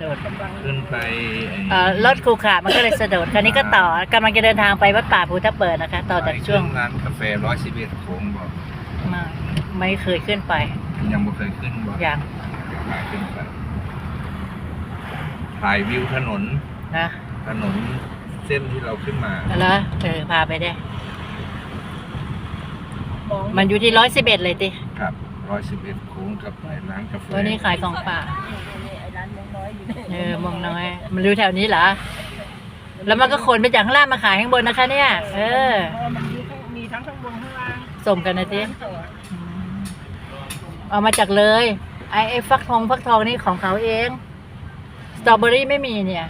โดดขึ้นไปไอ้เอ่อรถคูขามันก็เลยสะดุดคราวนี้ก็ต่อกำลังจะเดินทางไปวัดป่าภูทับเบิกนะคะ ต่อจากช่วงไปขึ้นร้านกาแฟร้อยสิบเอ็ดโค้งบอกมาไม่เคยขึ้นไปยังไม่เคยขึ้นบอกอย่างถ่ายขึ้นไปถ่ายวิวถนนนะถนนเส้นที่เราขึ้นมาแล้วเออพาไปได้ มันอยู่ที่ร้อยสิบเอ็ดเลยติครับร้อยสิบเอ็ดโค้งกับไอ้ร้านกาแฟวันนี้ขายของป่าไอ้ร้านมงน้อยอยู่เนี่ยเออมองน้อย มันรู้แถวนี้เหรอ แล้วมันก็ขนไปจากข้างล่างมาขายข้างบนนะคะ เนี่ย เออเพราะมันมีทั้งมีทั้งข้างบนข้างล่างสมกันนะทีร้านต่อเอามาจากเลย ไอไอฟักทองฟักทองนี่ของเขาเอง สตรอเบอรี่ไม่มีเนี่ย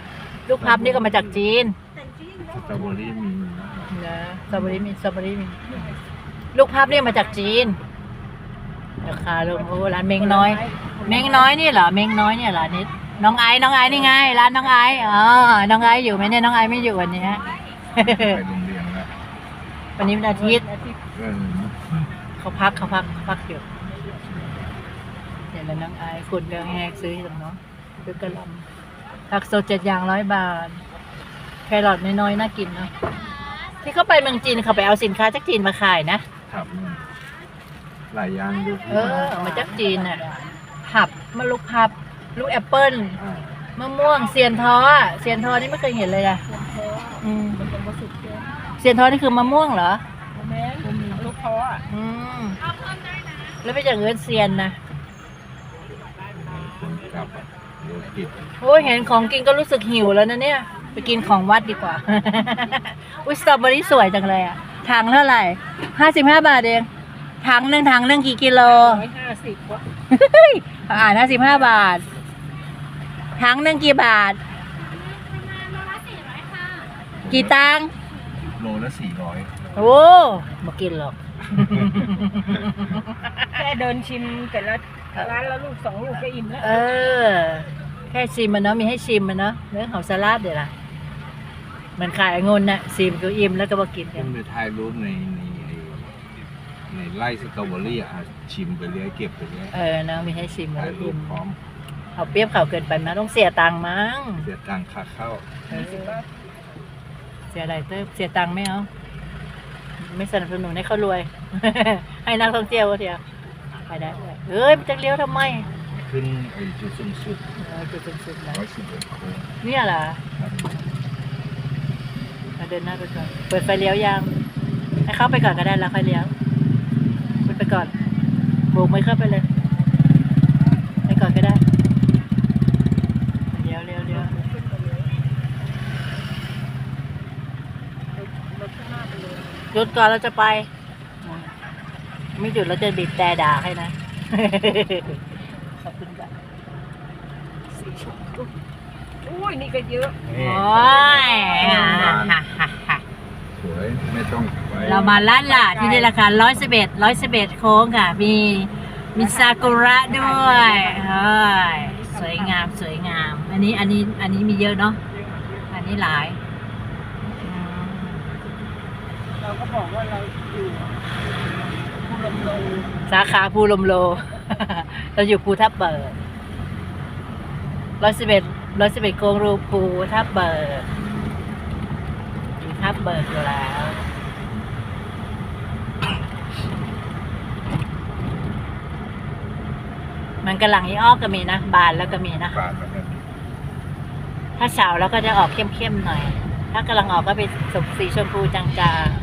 ลูกพับนี่ก็มาจากจีนแต่จริงสตรอเบอรี่มีนะนะสตรอเบอรี่มีสตรอเบอรี่มี ลูกพับนี่มาจากจีนราคาลงโอ้ร้านเมงน้อย เมงน้อยนี่เหรอ เมงน้อยเนี่ยเหรอนิด น้องไอ้น้องไอ้นี่ไงร้านน้องไอ้อ๋อน้องไอ้อยู่ไหมเนี่ยน้องไอ้ไม่อยู่วันนี้ไปโรงเรียนแล้ววันนี้วันอาทิตย์อาทิตย์เออเขาพักเขาพักเขาพักอยู่เดี๋ยวแล้วน้องไอ้คุณเรื่องแหกซื้อให้ตรงเนาะซื้อกระหลำผักสดเจ็ดอย่างร้อยบาทแครอทน้อยๆน่ากินเนาะที่เขาไปเมืองจีนเขาไปเอาสินค้าจากจีนมาขายนะ ครับหลายอย่างดูเออเอามาจากจีนน่ะผับมะลูกพับ ลูกแอปเปิ้ลอ่ามะม่วงเซียนท้ออะเซียนท้อนี่ไม่เคยเห็นเลยอะส่วนคออืมมันยังมาสุดเกินเซียนท้อนี่คือมะม่วงเหรอแม่ลูกคออะอืมแล้วไม่จากเอินเซียนนะคนกลับอะเดี๋ยวปิดโอ้ยเห็นของกินก็รู้สึกหิวแล้วนะเนี่ย ไปกินของวัดดีกว่า อุ้ยสตรอเบอรี่สวยจังเลยอะถังเท่าไหร่ห้าสิบห้าบาทเองถังหนึ่งถังหนึ่งกี่กิโลร้อยห้าสิบวะเฮ้ยอ่านห้าสิบห้าบาท ถังหนึ่งกี่บาท กี่ตังค์โลละสี่ร้อยโอ้มากินหรอก แค่เดินชิมแต่ละร้านละลูกสองลูกก็อิ่มแล้วเออ แค่ชิมมันเนาะมีให้ชิมมันเนาะเรื่องของสลัดเดี๋ยวล่ะมันขายองุ่นน่ะชิมก็อิ่มแล้วก็มากินกัขึ้นนไปถ่ายรูปในในไอ้ในไร่สตรอเบอรี่อะชิมไปเรื่อยเก็บไปเรื่อยเออเนาะมีให้ชิมแล้ถ่ายวรูอิ่ปมพร้อม เอาเปรียบเขาเกินไปนะต้องเสียตังค์มั้งเสียตังค่าเข้าเออเสียอะไรเต้เสียตังค์ไม่เอาไม่สนับสนุนให้เขารวย ให้นักท่องเที่ยวก็เถอะไปได้เลยเอ้ยมันจะเลี้ยวทำไมขึ้นไอ้จุดสูงสุดเออจุดสูงสุดแล้วร้อยสิบเอ็ดโค้งเนี่ยเหรอครับมาเดินหน้าไปก่อนเปิดไฟเลี้ยวยังให้เข้าไปก่อนก็ได้แล้วค่อยเลี้ยวคุณไปก่อนโบกไม่เข้าไปเลยไปก่อนก็ได้ เลี้ยวเลี้ยวเลี้ยว รถข้างหน้าไปเลย หยุดก่อนเราจะไป ไม่หยุดเราจะบีบแต่ด่าให้นะ ขอบคุณค่ะอุ้ยนี่ก็เยอะ นี่โอ้ยสวยไม่ต้องไปเรามาล้านล่ะที่นี่ราคาร้อยสิบเอ็ดร้อยสิบเอ็ดโค้งค่ะ มีมีซากุระด้วยเฮ้ยสวยงามสวยงาม อันนี้อันนี้อันนี้มีเยอะเนาะ อันนี้หลายอืม เราก็บอกว่าเราอยู่ภูลมโลสาขาภูลมโล เราอยู่ภูทับเบิกร้อยสิบเอ็ดร้อยสิบเอ็ดโค้งรูภูทับเบิกอยู่ทับเบิกอยู่แล้ว มันกำลังอีอ้อก็มีนะ บานแล้วก็มีนะ บาทแล้วกันถ้าเฉาแล้วก็จะออกเข้มๆหน่อย ถ้ากำลังออกก็เป็นสมสีชมพูจางๆ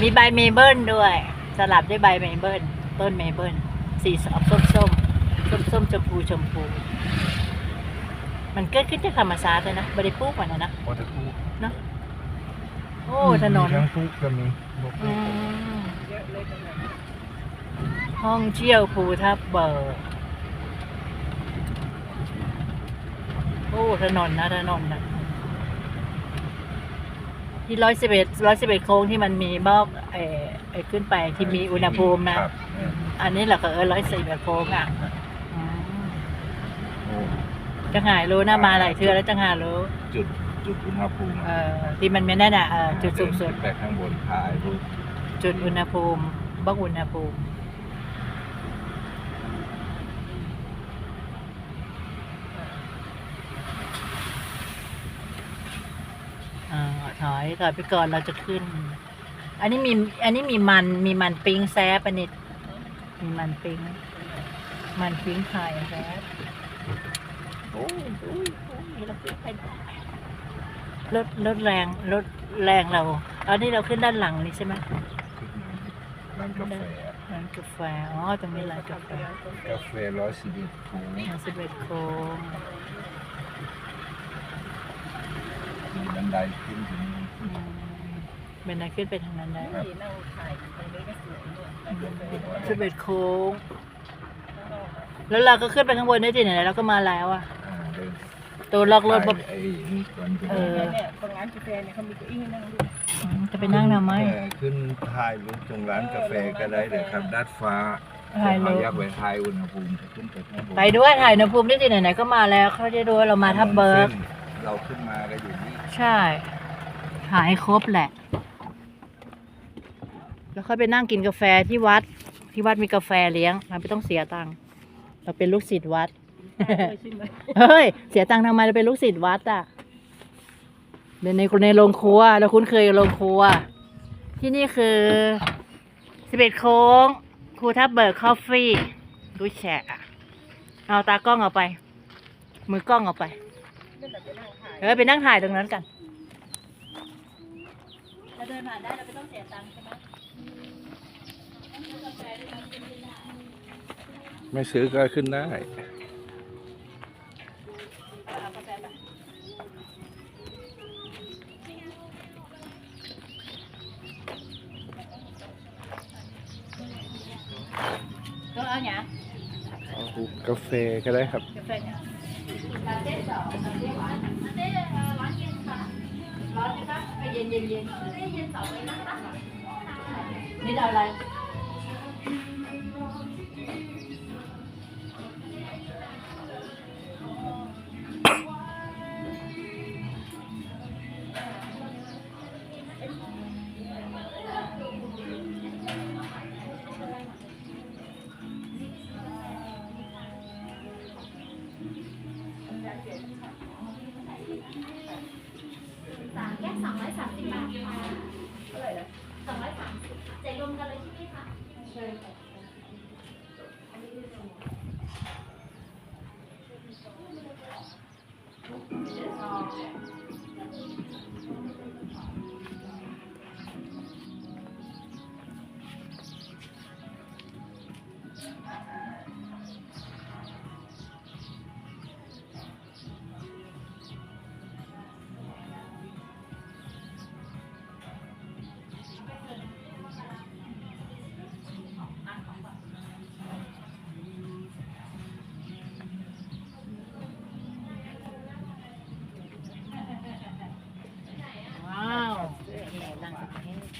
มีใบเมเบิลด้วย สลับด้วยใบเมเบิลต้นเมเบิลสีออกส้มๆส้มส้มๆชมพูชมพู มันเกิดขึ้นจากธรรมชาติเลยนะบริปลูกมันนะนะโอ้ตะกูโอ้ถนน ทั้งทุกก็มีบอกอืมเยอะเลยตรงนั้นห้องเที่ยวภูทับเบิกโอ้ถนนนะถนนนะ ที่ร้อยสิบเอ็ดร้อยสิบเอ็ดโค้งที่มันมีบอกไอ้ไอ้ขึ้นไปที่มีอุณหภูมินะครับอันนี้แหละก็เออร้อยสิบเอ็ดโค้งอะอืมโอ้จังหายรู้นะมาหลายเทือแล้วจังหารู้ จุดจุดอุณหภูมิเออที่มันไม่แน่นอะเออจุดสูงสุดแต่ข้างบนถ่ายรูปจุดอุณหภูมิบอกอุณหภูมิ ถ อยถอยไปก่อนเราจะขึ้น อันนี้มี อันนี้มีมัน มีมันปิ้งแซบอันนี้มีมันปิ้ง มันปิ้งไข่แซบโอ้ยโอ้ยโอ้ยเราขึ้นไปได้ลดลดแรงลดแรงเรา อันนี้เราขึ้นด้านหลังนี่ใช่ไหมร้านกาแฟร้านกาแฟ อ๋อ ตรงนี้ร้านกาแฟ กาแฟร้อยสิบเอ็ดโค้งร้านสิบเอ็ดโค้งมีบันไดขึ้นถึง เป็นอะไรขึ้นไปทางนั้นได้ครับนั่งถ่ายตรงนี้ก็สวยด้วยสิบเอ็ดโค้ง แล้วเราก็ขึ้นไปข้างบนได้ที่ไหนเราก็มาแล้วอะอ่าเดินตัวล็อกรถแบบไอ้นี่ก่อนเออเนี่ยตรงร้านกาแฟเนี่ยเขามีเก้าอี้ให้นั่งด้วยอืมจะไปนั่งทำไมเออขึ้นถ่ายรูปตรงร้านกาแฟก็ได้เลยครับด้านฟ้าถ่ายรูปเขอยากไปถ่ายอุณหภูมิจะขึ้นไปข้างบนไปด้วยถ่ายอุณหภูมิได้ที่ไหนๆก็มาแล้วเขาจะดูว่าเรามาทับเบิร์กส้นเราขึ้นมาก็อยู่นี่ใช่ถ่ายให้ครบแหละ แล้วค่อยไปนั่งกินกาแฟที่วัด ที่วัดมีกาแฟเลี้ยงเราไม่ต้องเสียตังค์เราเป็นลูกศิษย์วัดเลยใช่ไหมเฮ้ย เสียตังค์ทำไมเราเป็นลูกศิษย์วัดอะเป็นในในโรงครัวเราคุ้นเคยกับโรงครัว ที่นี่คือสิบเอ็ดโค้งครูทับเบิร์กคอฟฟี่ดูแฉะอะเอาตากล้องเอาไป มือกล้องเอาไปนั่นแหละไปนั่งถ่ายเออไปนั่งถ่ายตรงนั้นกันเราเดินผ่านได้เราไม่ต้องเสียตังค์ใช่ไหม ไม่ซื้อก็ขึ้นได้เอากาแฟไปก็เอาอย่างกาแฟก็ได้ครับกาแฟเนี่ยลาเต้สองลาเต้หวานลาเต้เอ่อร้อ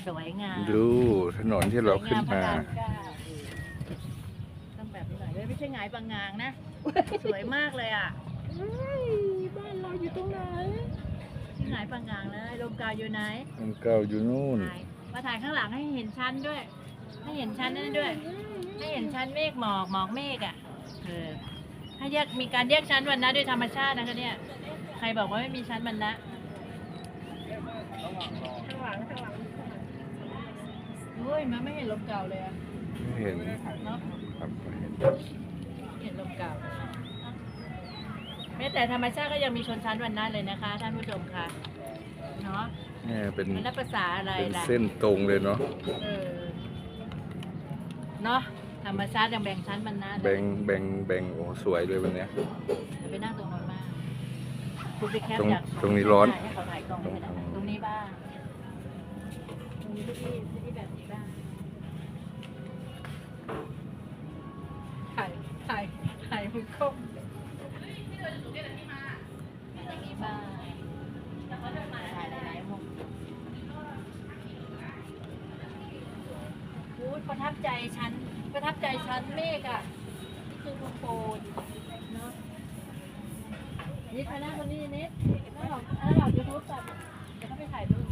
สวยงามดูถนนที่เราขึ้นมา สวยงพระรเก้ต้องแบบนี้หน่อยด้วยไม่ใช่หงายบางงางนะ สวยมากเลยอะบ้านเราอยู่ตรงไหนที่หงายบางงางเลยลมกาวอยู่ไหนมันเก่าอยู่นู่น ถ่ายมาถ่ายข้างหลังให้เห็นชั้นด้วย ให้เห็นชั้นนั่นด้วย ให้เห็นชั้นเมฆหมอกหมอกเมฆอะเออให้แยกมีการแยกชั้นวันนะด้วยธรรมชาตินะคะเนี่ย ใครบอกว่าไม่มีชั้นวันนะ ข้างหลังข้างหลัง โอ้ ยมันไม่เห็นลมเก่าเลยอะไม่เห็นเนาะครับไม่เห็นเห็นลมเก่าแม้แต่ธรรมชาติก็ยังมีชนชั้นวันนั้นเลยนะคะท่านผู้ชมค่ะเนาะเนี่ยเป็นมันนับภาษาอะไรเป็นล่ะเส้นตรงเลยเนาะเออเนาะธรรมชาติยังแบ่งชั้นมันนะแบ่งแบ่งแบ่งโอ้สวยเลยวันเนี้ย ไปนั่งตรงนั้นบ้างคุณไปแคปตรงอยากตรงนี้ร้อนถ่ายให้เขาถ่ายกล้องให้ได้ตรงนี้บ้างตรงนี้ที่ ถ่ายมือกล้องตรงนี้บ้างถ่ายหลายมุมพูดประทับใจฉัน ประทับใจฉันเมฆอะนี่คือคุณโปนเนาะนี่ใครนั่งคนนี้นิดนั่งหรอกนั่งหรอกยูทูบจับเดี๋ยวเขาไปถ่ายรูป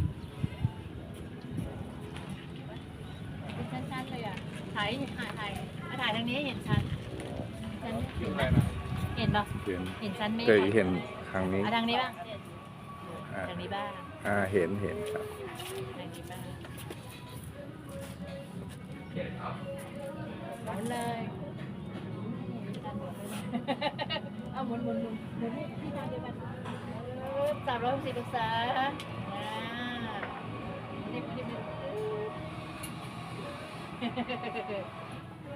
เป็นชั้นๆเลยอะถ่ายถ่ายถ่ายถ่ายทางนี้เห็นชั้น เห็นไหมเห็นปะเห็นเห็นชั้นเมฆเคยปะเห็นครั้งนี้เอาทางนี้บ้างอะทางนี้บ้างอ่าเห็นเห็นครับอันนี้บ้างหมุนเลยเอาหมุนหมุนหมุนหมุนให้ที่ทางเดียวกันสามร้อยหกสิบองศาอ่านี่นี่นี่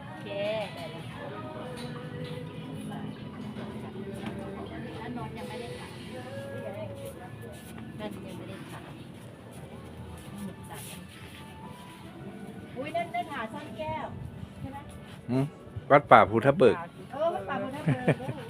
โอเค ยังไม่ได้ถ่ายนั่นยังไม่ได้ถ่ายหมึกสามอันอุ้ยนั่นนั่นหาซ่อนแก้วใช่ไหมหืมวัดป่าภูทับเบิก เออวัดป่าพุทธเบิกป่า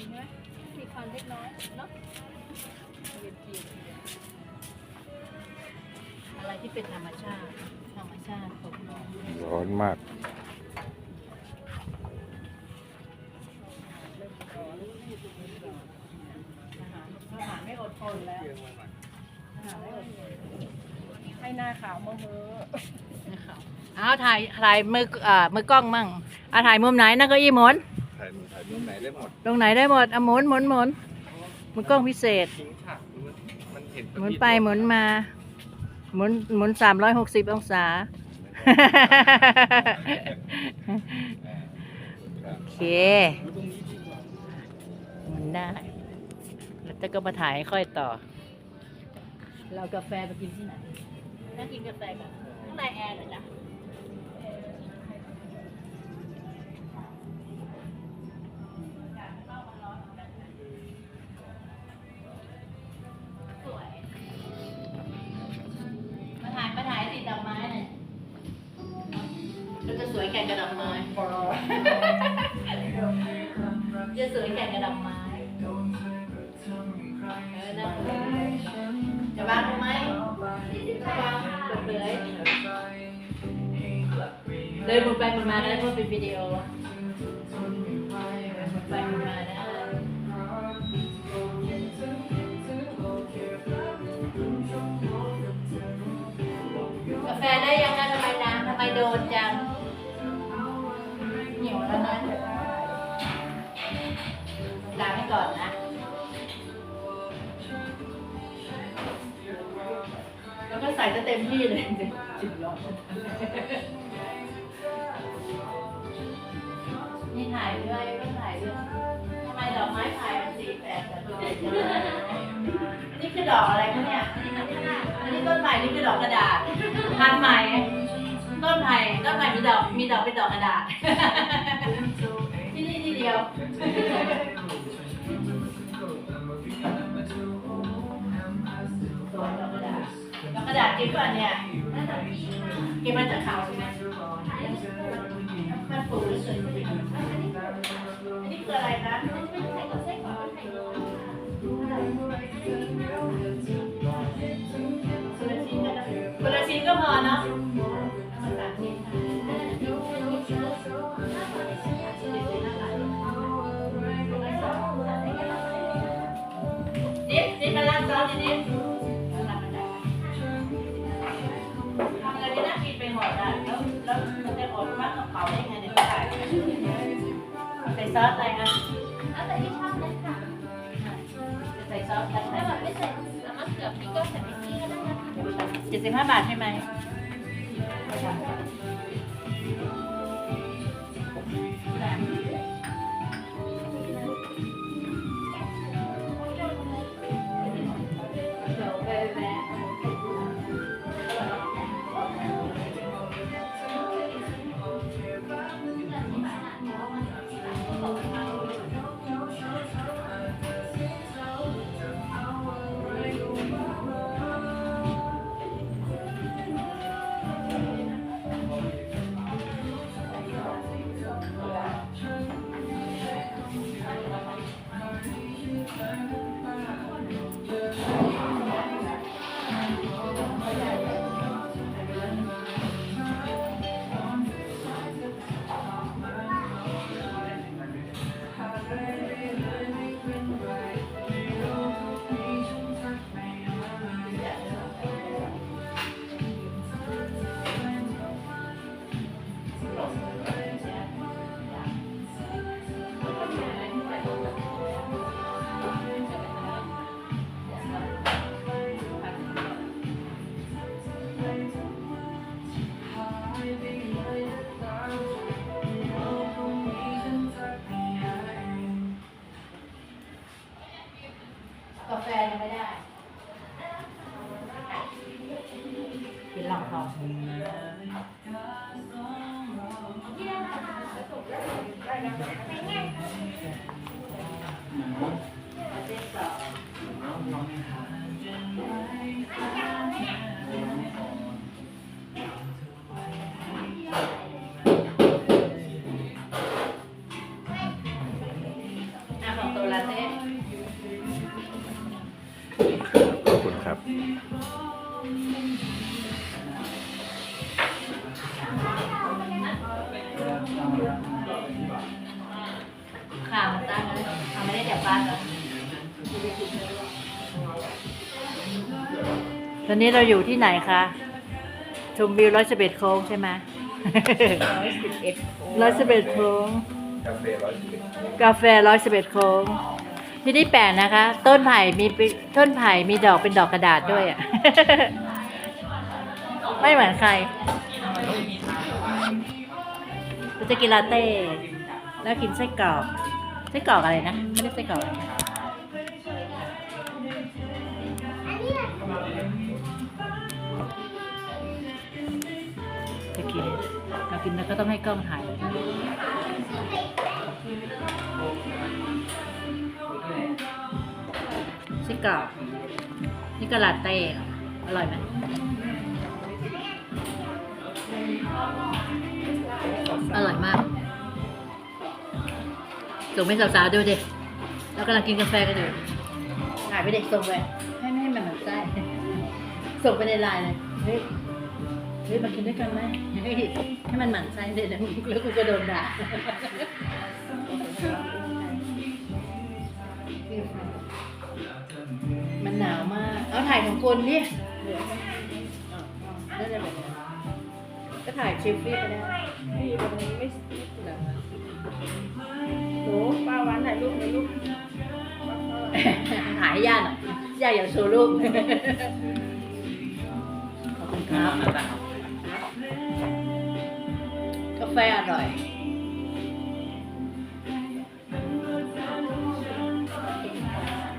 นี้ไม่มีควันใช่ไหมมีควันเล็กน้อยเนาะเวียนเทียนอะไรที่เป็นธรรมชาติ ธรรมชาติตกลงร้อนมากอาหารไม่อดทนแล้วอาหารไม่อดทนให้หน้าขาวมาเฮอะนะคะเอาถ่ายถ่ายมืออ่ามือกล้องมั่งเอาถ่ายมุมไหนนั่นเก็อีหมุน ได้หมดตรงไหนได้หมดเอาหมุนหมุนหมุนมือกล้องพิเศษ ทิ้งฉากมันมันเห็นหมุนไปหมุนมา หมุนหมุนสามร้อยหกสิบองศา โอเคหมุนได้ แล้วจะก็มาถ่ายให้ค่อยต่อ เรากาแฟไปกินที่ไหนนั่งกินกาแฟกันข้างในแอร์เหรอจ๊ะ แข่งกับดอกไม้จะสวยแข่งกับดอกไม้เออนั่งเลยจะวางทำไมจะวางเปิดเผยเดินหมุนไปหมุนมาได้เพราะเป็นวิดีโอ ก่อนนะ แล้วก็ใส่จะเต็มที่เลยจิบร้อนนี่ถ่ายด้วยก็ถ่ายด้วยทำไมดอกไม้ถ่ายมันสีแปดแต่ตัวเด็กจังนี่คือดอกอะไรคะเนี่ยอันนี้ต้นไผ่นี่คือดอกกระดาษพันธุ์ใหม่ต้นไผ่ต้นไผ่มีดอกมีดอกเป็นดอกกระดาษที่นี่ที่เดียว กกระดาษจริงป่ะเนี่ยเก็บมาจากเขาใช่ไหมมันปูหรือสวยจริงอันนี้คืออะไรนะไข่กับไส้กรอกไข่โรยคนละชิ้นก็พอเนาะมาสามชิ้นนิดนิดมาล้างซอสนิดท ซอสอะไรอะเอาแต่ที่ชอบเลยค่ะใส่ซอสอะไรถ้าแบบไม่ใส่มะเขือพริกก็ใส่พริกนี่ก็ได้นะคะเจ็ดสิบห้าบาทใช่ไหม I ตอนนี้เราอยู่ที่ไหนคะชมวิวร้อยสิบเอ็ดโค้งใช่ไหมร้อยสิบเอ็ดร้อยสิบเอ็ดโค้งกาแฟร้อยสิบเอ็ดกาแฟร้อยสิบเอ็ดโค้ง ที่นี่แปลกนะคะ ต้นไผ่มีปิต้นไผ่มีดอกเป็นดอกกระดาษด้วยอะไม่เหมือนใครเราจะกินลาเต้ แล้วกินไส้กรอกไส้กรอกอะไรนะไม่ได้ไส้กรอกอะไรนะจะกินเรากินแล้วก็ต้องให้กล้องถ่ายไส้กรอกนี่ก็ลาเต้ค่ะอร่อยไหมอร่อยมาก ส่งให้สาวๆดูดิเรากำลังกินกาแฟกันอยู่ถ่ายไปเด็กส่งไปให้ไม่ให้มันหมือนไส้ส่งไปในไลน์เลยเฮ้ยเฮ้ยมากินด้วยกันไหมเฮ้ให้มันหมันไส้เด็ดแล้วแล้วกูก็โดนด่ามันหนาวมาก เอาถ่ายของคนดิได้เลยก็ถ่ายชิฟฟี่ไปได้พี่วันนี้ไม่ไม่ ป้าวันถ่ายรูปในรูปถ่ายให้ย่าหน่อยย่าอยากโชว์รูปขอบคุณครับกาแฟอร่อย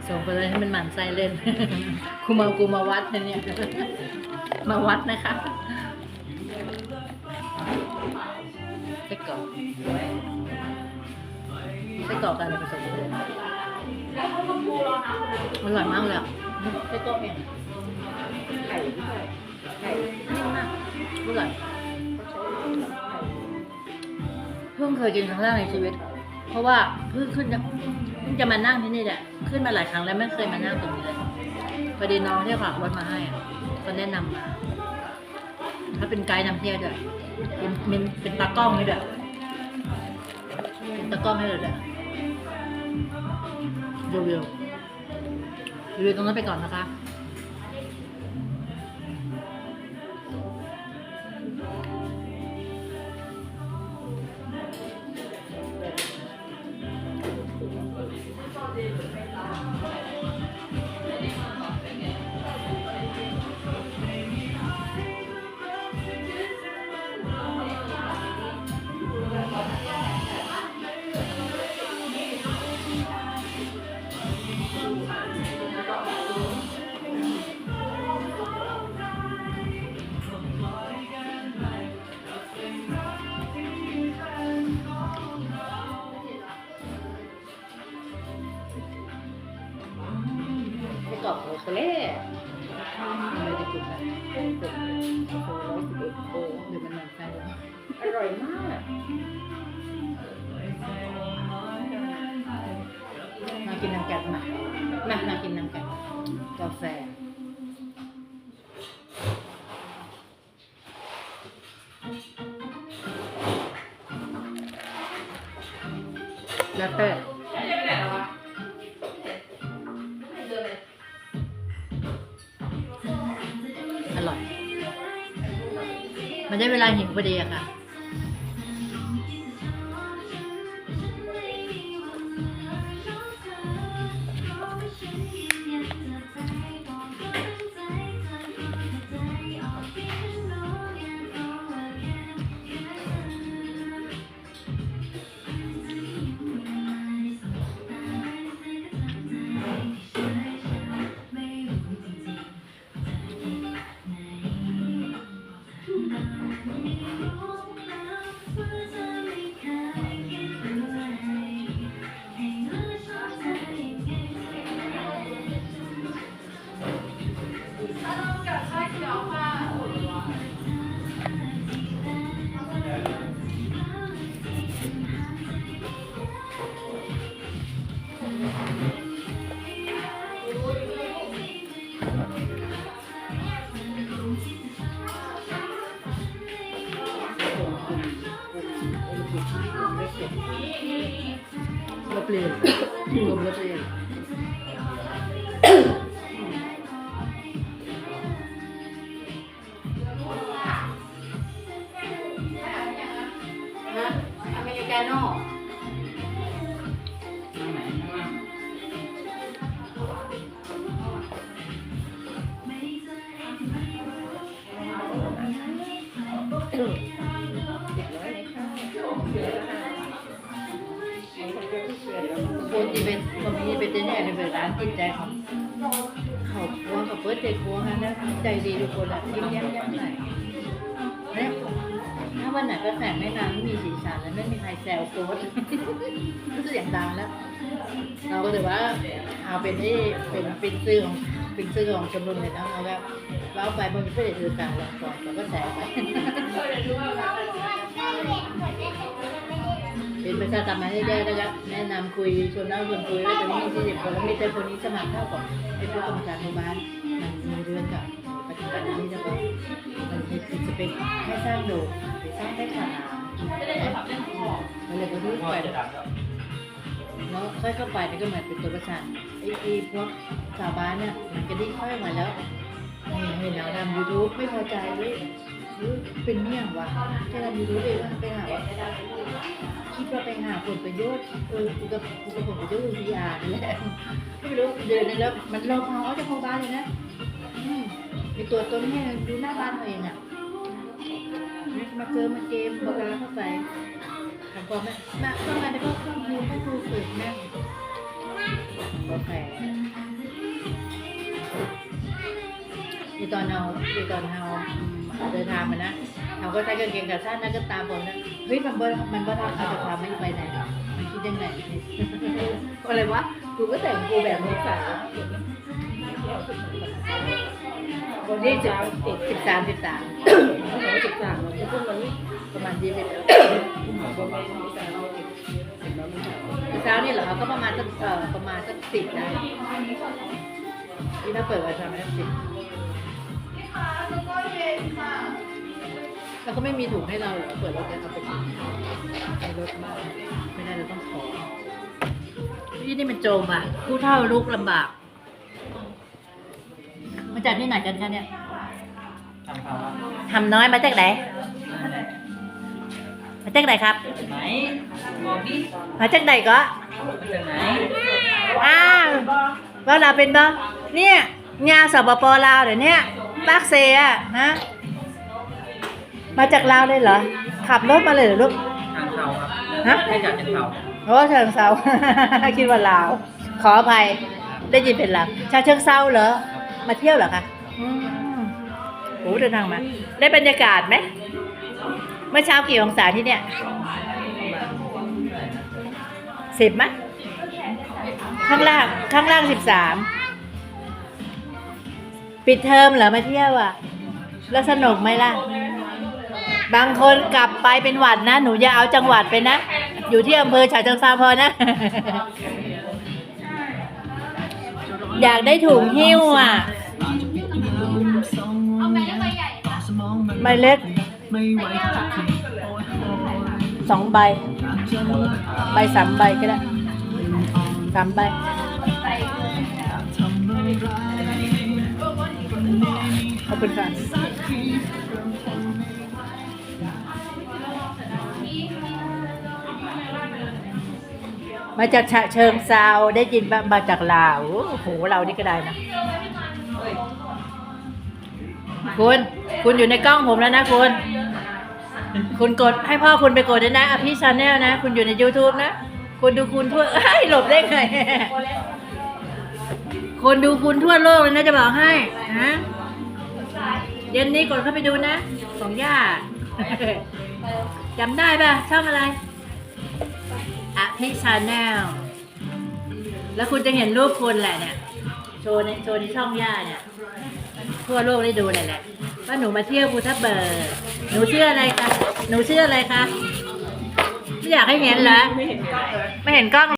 ส่งไปเลยให้มันหมั่นไส้เล่นกูมากูมาวัดนะเนี่ย มาวัดนะคะไส้กรอก ไส้กรอกกันอะไรผสมกันเลยอร่อยมากเลยอะไส้กรอกเนี่ยไข่ด้วยไข่นิ่มมากอร่อยเขาใช้ไข่เพิ่งเคยกินครั้งแรกในชีวิต เพราะว่าเพิ่งขึ้นจะเพิ่งจะมานั่งที่นี่แหละขึ้นมาหลายครั้งแล้วไม่เคยมานั่งตรงนี้เลยพอดีน้องที่ฝากรถมาให้อะเขาแนะนำมาเขาเป็นไกด์นำเที่ยวด้วยเป็นเป็นเป็นตากล้องให้ด้วยเป็นตากล้องให้เลยด้วย รีวิวรีวิวตรงนั้นไปก่อนนะคะ กรอบโอโคเลไม่ได้กินแบบกดโอ้โหร้อยสิบเอ็ดโอ้เดี๋ยวมันหนักใจอร่อยมากมากินน้ำกันมามา ได้เวลาหิวพอดีอะ ค่ะเวันไหนก็แสงแม่น้ำไม่มีสีสันแล้วไม่มีใครแซวโค้ดเสียงดังแล้ว เราก็ถือว่าเอาเป็นที่เป็นเป็นซื่อของเป็นซื่อของชมรมเลยนะเอาแบบเราไปบนเพื่อถือการแล้วก่อนแล้วก็แสงไปเป็นประชาสัมพันธ์ให้ได้นะครับแนะนำคุยชวนเล่าชวนคุยว่าจะมีที่สิบคนแล้วมีแต่คนนี้สมัครเข้าก่อนเป็นผู้กำกับหมู่บ้านมันมีเรื่องกับ ปันนี้จะบอกมันมีคือจะเป็นให้สร้างโดดหรือสร้างได้ขนาดมันเลยก็รู้ไปแล้วค่อยเข้าไปนี่ก็เหมือนเป็นตัวประชาไอ้ไอ้พวกชาวบ้านเนี่ยมันก็ได้ค่อยมาแล้วเห็นเราทำยูทูบไม่พอใจเลยเป็นเมี่ยงว่ะแค่ทำยูทูบเองไปหาว่าคิดว่าไปหาผลประโยชน์เออกูกับกูกับผลประโยชน์วิทยานี่แหละไม่รู้เดินแล้วมันเราพอจะพอบ้านเลยนะ ไอตัวตนเนี่ยดูหน้าบ้านตัวเองอะมาเจอมาเกมบอกลาเข้าไปถามก่อนแม่มาเข้ามาแล้วก็เข้าดูเข้าดูฝึกนั่งบอกแฝในตอนเราในตอนเราเดินทางมานะเราก็ใส่กางเกงขาสั้นนะก็ตามบอกนะเฮ้ยมันบ่มันบ่ทำเขาจะทำไม่ไปไหนมันคิดยังไงอะไรวะกูก็แต่งกูแบบนี้สาว วันนี้สิบสิบสามสิบสามสิบสามจะพูดวันนี้ประมาณยี่สิบแล้วประมาณแต่เราเห็นแล้วมันแบบเช้านี่เหรอก็ประมาณสักเอ่อประมาณสักสิบได้ที่ถ้าเปิดวันทำได้สิบแล้วก็ไม่มีถุงให้เราเหรอเปิดรถจะเอาไปทิ้งในรถบ้างไม่ได้เราต้องขอนี่นี่มันโจมอะผู้เท่าลูกลำบาก มาจากที่ไหนกันคะเนี่ยทำน้อยมาจากไหน มาจากไหนครับ ไหนบอกดิมาจากไหนก็มาจากไหนอ้าวว่าเราเป็นบ่เนี่ยงาสปปลาวเดี๋ยวเนี้ยปากเซอะฮะมาจากลาวเลยเหรอ ขับรถมาเลยเหรอลูกทางเขาครับฮะให้จากทางเขาโอ้เชิงเซาคิดว่าลาว ขออภัยได้ยินเป็นลาวชาเชิงเซาเหรอ มาเที่ยวเหรอคะอืมโอ้เดินทางมา ได้บรรยากาศไหม เมื่อเช้ากี่องศาที่เนี่ยสิบไหมข้างล่างข้างล่างสิบสามปิดเทอมเหรอมาเที่ยวอะ แล้วสนุกไหมล่ะ บางคนกลับไปเป็นหวัดนะ หนูอย่าเอาจังหวัดไปนะ อยู่ที่อำเภอฉะเชิงเทราพอนะ อยากได้ถุงหิ้วอะ เอาไปแล้วใบใหญ่ค่ะใบเล็กสองใบ ใบสามใบก็ได้สามใบ ขอบคุณค่ะ มาจากฉะเชิงเซาได้ยินบ้ามาจากลาวโอ้โหเรานี่ก็ได้นะ คุณ คุณอยู่ในกล้องผมแล้วนะคุณ คุณกดให้พ่อคุณไปกดด้วยนะอภิชาแนลนะ คุณอยู่ใน YouTube นะ คุณดูคุณทั่วเอ้ยหลบได้ไง คนดูคุณทั่วโลกเลยนะจะบอกให้นะเย็นนี้กดเข้าไปดูนะ ของย่าจำได้ป่ะช่องอะไร ให้ชาแนลแล้วคุณจะเห็นรูปคุณแหละเนี่ย โชว์ในโชว์ในช่องย่าเนี่ย ทั่วโลกได้ดูเลยแหละ ว่าหนูมาเที่ยวภูทับเบิกหนูเชื่ออะไรคะ หนูเชื่ออะไรคะ ไม่อยากให้เห็นเหรอไม่เห็นกล้องไม่เห็นกล้อง